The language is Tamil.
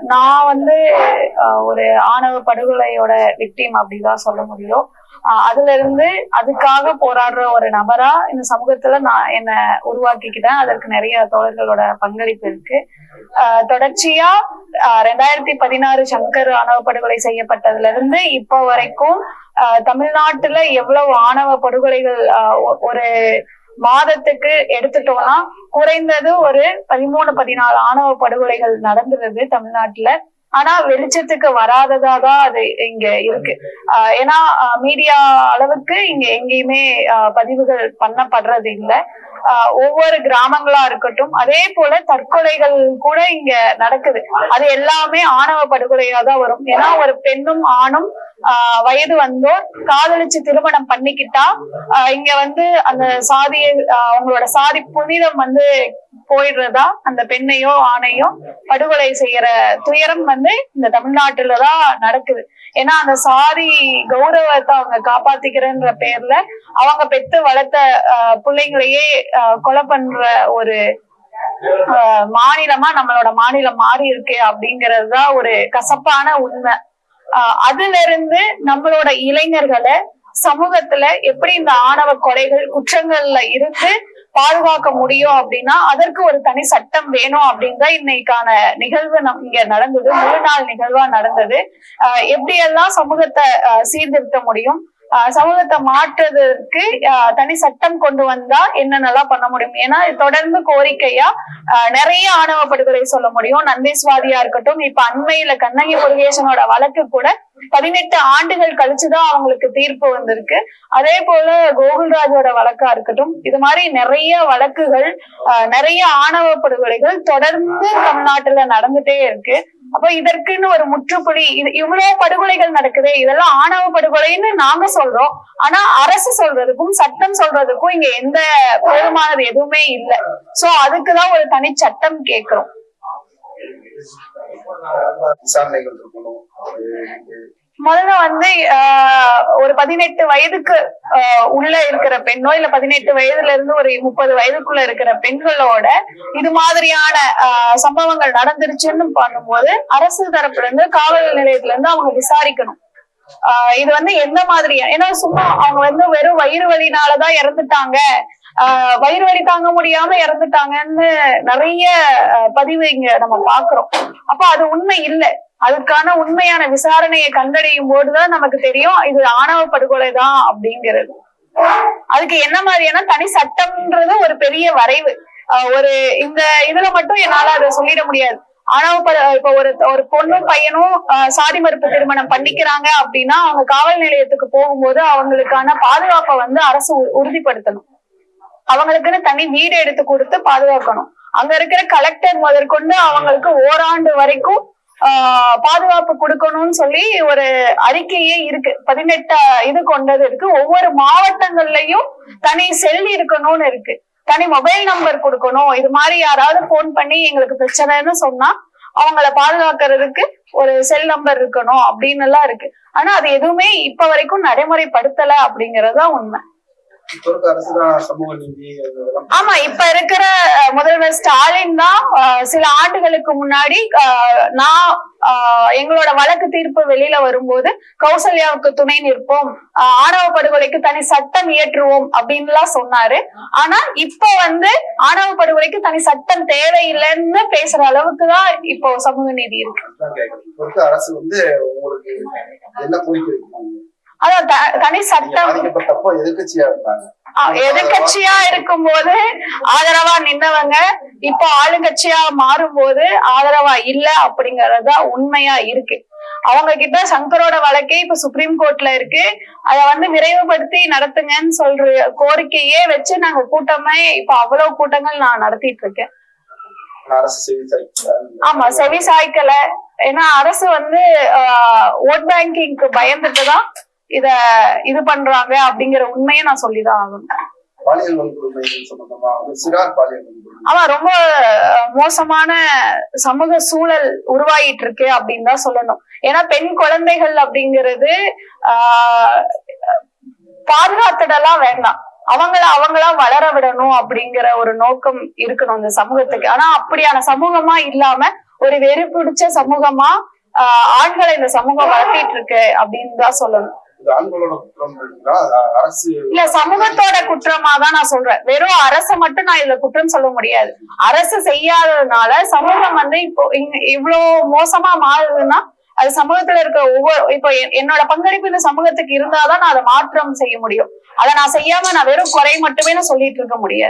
நான் வந்து ஒரு ஆணவ படுகொலையோட விக்டிம் அப்படிதான் சொல்ல முடியும். அதுல இருந்து அதுக்காக போராடுற ஒரு நபரா இந்த சமூகத்துல நான் என்ன உருவாக்கிக்கிட்டேன். அதற்கு நிறைய தோழர்களோட பங்களிப்பு இருக்கு. தொடர்ச்சியா ரெண்டாயிரத்தி பதினாறு சங்கர் ஆணவ படுகொலை செய்யப்பட்டதுல இருந்து இப்போ வரைக்கும் தமிழ்நாட்டுல எவ்வளவு ஆணவ படுகொலைகள் ஒ- ஒரு மாதத்துக்கு எடுத்துட்டோம்னா குறைந்தது ஒரு பதிமூணு பதினாலு ஆணவ படுகொலைகள் நடந்துருது தமிழ்நாட்டுல. ஆனா வெளிச்சத்துக்கு வராததா தான் அது இங்க இருக்கு. ஆஹ் ஏன்னா மீடியா அளவுக்கு இங்க எங்கேயுமே ஆஹ் பதிவுகள் பண்ணப்படுறது இல்ல. ஒவ்வொரு கிராமங்களா இருக்கட்டும் அதே போல தற்கொலைகள் கூட இங்க நடக்குது. அது எல்லாமே ஆணவ படுகொலையா தான் வரும். ஏன்னா ஒரு பெண்ணும் ஆணும் ஆஹ் வயது வந்தோர் காதலிச்சு திருமணம் பண்ணிக்கிட்டா இங்க வந்து அந்த சாதியை ஆஹ் அவங்களோட சாதி புனிதம் வந்து போயிடுறதா? அந்த பெண்ணையோ ஆணையோ படுகொலை செய்யற துயரம் வந்து இந்த தமிழ்நாட்டுலதான் நடக்குது. ஏன்னா அந்த சாதி கௌரவத்தை அவங்க காப்பாத்திக்கிறேன்ற பேர்ல அவங்க பெத்து வளர்த்த ஆஹ் பிள்ளைங்களையே ஆஹ் கொலை பண்ற ஒரு மாநிலமா நம்மளோட மாநிலம் மாறி இருக்கு அப்படிங்கறதுதான் ஒரு கசப்பான உண்மை. ஆஹ் அதுல இருந்து நம்மளோட இளைஞர்களை சமூகத்துல எப்படி இந்த ஆணவ கொலைகள் குற்றங்கள்ல இருந்து பாதுகாக்க முடியும் அப்படின்னா அதற்கு ஒரு தனி சட்டம் வேணும் அப்படின்னு தான் இன்னைக்கான நிகழ்வு நம் இங்க நடந்தது. முழு நாள் நிகழ்வா நடந்தது. ஆஹ் எப்படியெல்லாம் சமூகத்தை சீர்திருத்த முடியும்? சமூகத்தை மாற்றுறதுக்கு ஆஹ் தனி சட்டம் கொண்டு வந்தா என்னென்னலாம் பண்ண முடியும்? ஏன்னா இது தொடர்ந்து கோரிக்கையா ஆஹ் நிறைய ஆணவ படுகொலை சொல்ல முடியும். நந்தேஸ்வாதியா இருக்கட்டும் இப்ப அண்மையில கண்ணகி முருகேசனோட வழக்கு கூட பதினெட்டு ஆண்டுகள் கழிச்சுதான் அவங்களுக்கு தீர்ப்பு வந்திருக்கு. அதே போல கோகுல்ராஜோட வழக்கா இருக்கட்டும் இது மாதிரி நிறைய வழக்குகள் ஆஹ் நிறைய ஆணவ படுகொலைகள் தொடர்ந்து தமிழ்நாட்டுல நடந்துட்டே இருக்கு. அப்ப இதற்குன்னு ஒரு முற்றுப்புள்ளி இது இவ்வளவு படுகொலைகள் நடக்குது இதெல்லாம் ஆணவ படுகொலைன்னு நாங்க சொல்றோம். ஆனா அரசு சொல்றதுக்கும் சட்டம் சொல்றதுக்கும் இங்க எந்த போதுமானது எதுவுமே இல்லை. சோ அதுக்குதான் ஒரு தனி சட்டம் கேட்கிறோம். விசாரணைகள் இருக்கணும். முதல்ல வந்து ஆஹ், ஒரு பதினெட்டு வயதுக்கு ஆஹ், உள்ள இருக்கிற பெண்ணோ இல்ல பதினெட்டு வயதுல இருந்து ஒரு முப்பது வயதுக்குள்ள இருக்கிற பெண்களோட இது மாதிரியான ஆஹ், சம்பவங்கள் நடந்துருச்சுன்னு பண்ணும்போது அரசு தரப்புல இருந்து காவல் நிலையத்துல இருந்து அவங்க விசாரிக்கணும். ஆஹ், இது வந்து எந்த மாதிரியா ஏன்னா சும்மா அவங்க வந்து வெறும் வயிறு வலினாலதான் இறந்துட்டாங்க. வயிறு வலி தாங்க முடியாம இறந்துட்டாங்கன்னு நிறைய பதிவு இங்க நம்ம பாக்குறோம் அப்ப அது உண்மை இல்லை. அதுக்கான உண்மையான விசாரணையை கண்டறியும் போதுதான் நமக்கு தெரியும் இது ஆணவ படுகொலை தான் அப்படிங்கிறது. அதுக்கு என்ன மாதிரியான தனி சட்டம்ன்றது ஒரு பெரிய வரைவு. ஆஹ் ஒரு இந்த இதுல மட்டும் என்னால அதை சொல்லிட முடியாது. ஆணவ படு இப்ப ஒரு ஒரு பொண்ணும் பையனும் ஆஹ் சாதி மறுப்பு திருமணம் பண்ணிக்கிறாங்க அப்படின்னா அவங்க காவல் நிலையத்துக்கு போகும்போது அவங்களுக்கான பாதுகாப்பை வந்து அரசு உ- உறுதிப்படுத்தணும். அவங்களுக்குன்னு தனி வீடு எடுத்து கொடுத்து பாதுகாக்கணும். அங்க இருக்கிற கலெக்டர் முதற்கொண்டு அவங்களுக்கு ஓராண்டு வரைக்கும் ஆஹ் பாதுகாப்பு கொடுக்கணும்னு சொல்லி ஒரு அறிக்கையே இருக்கு. பதினெட்டு இது கொண்டது இருக்கு. ஒவ்வொரு மாவட்டங்கள்லயும் தனி செல் இருக்கணும்னு இருக்கு. தனி மொபைல் நம்பர் கொடுக்கணும். இது மாதிரி யாராவது போன் பண்ணி எங்களுக்கு பிரச்சனைன்னு சொன்னா அவங்கள பாதுகாக்கிறதுக்கு ஒரு செல் நம்பர் இருக்கணும் அப்படின்னு எல்லாம் இருக்கு. ஆனா அது எதுவுமே இப்ப வரைக்கும் நடைமுறைப்படுத்தல அப்படிங்கறதா உண்மை. ஆமா இப்ப இருக்கிற முதல்வர் ஸ்டாலின் தான் சில ஆண்டுகளுக்கு முன்னாடி நான் எங்களோட வழக்கு தீர்ப்பு வெளியில வரும்போது கௌசல்யாவுக்கு துணை நிற்போம் ஆணவ படுகொலைக்கு தனி சட்டம் இயற்றுவோம் அப்படின்லாம் சொன்னாரு. ஆனா இப்ப வந்து ஆணவ படுகொலைக்கு தனி சட்டம் தேவையில்லைன்னு பேசுற அளவுக்கு தான் இப்போ சமூக நீதி இருக்கு. அரசு வந்து உங்களுக்கு என்ன அதான் தனி சட்டம். அஹ் எதிர்க்கட்சியா இருக்கும்போது ஆதரவா நின்னவங்க இப்போ ஆளுங்கட்சியா மாறும்போது ஆதரவா இல்ல அப்படிங்கறதா உண்மையா இருக்கு. அவங்க கிட்ட சங்கரோட வழக்கே இப்ப சுப்ரீம் கோர்ட்ல இருக்கு. அத வந்து விரைவுபடுத்தி நடத்துங்கன்னு சொல்ற கோரிக்கையே வச்சு நாங்க கூட்டமே இப்ப அவ்வளவு கூட்டங்கள் நான் நடத்திட்டு இருக்கேன். ஆமா செவி சாய்க்கல. ஏன்னா அரசு வந்து ஓட் பேங்கிங்க்கு பயந்துட்டு தான் இத இது பண்றாங்க அப்படிங்கிற உண்மையை நான் சொல்லிதான் ஆகணும். ஆமா ரொம்ப மோசமான சமூக சூழல் உருவாகிட்டு இருக்கு அப்படின்னு தான் சொல்லணும். ஏன்னா பெண் குழந்தைகள் அப்படிங்கிறது ஆஹ் பாதுகாத்துடலாம் வேண்டாம். அவங்கள அவங்களா வளர விடணும் அப்படிங்கிற ஒரு நோக்கம் இருக்கணும் இந்த சமூகத்துக்கு. ஆனா அப்படியான சமூகமா இல்லாம ஒரு வெறி பிடிச்ச சமூகமா ஆஹ் ஆண்களை இந்த சமூகம் வளர்த்திட்டு இருக்கு அப்படின்னு தான் சொல்லணும். இது ஆண்களோட குற்றம் அரசு இல்ல சமூகத்தோட குற்றமா தான் நான் சொல்றேன். வெறும் அரசை மட்டும் நான் இதுல குற்றம் சொல்ல முடியாது. அரசு செய்யாததுனால சமூகம் வந்து இப்போ இங்க- இவ்வளவு மோசமா மாறுதுன்னா அது சமூகத்துல இருக்க ஒவ்வொரு இப்போ என்- என்னோட பங்களிப்பு இந்த சமூகத்துக்கு இருந்தாதான் நான் அதை மாற்றம் செய்ய முடியும். அதை நான் செய்யாம நான் வெறும் குறை மட்டுமே நான் சொல்லிட்டு இருக்க முடியாது.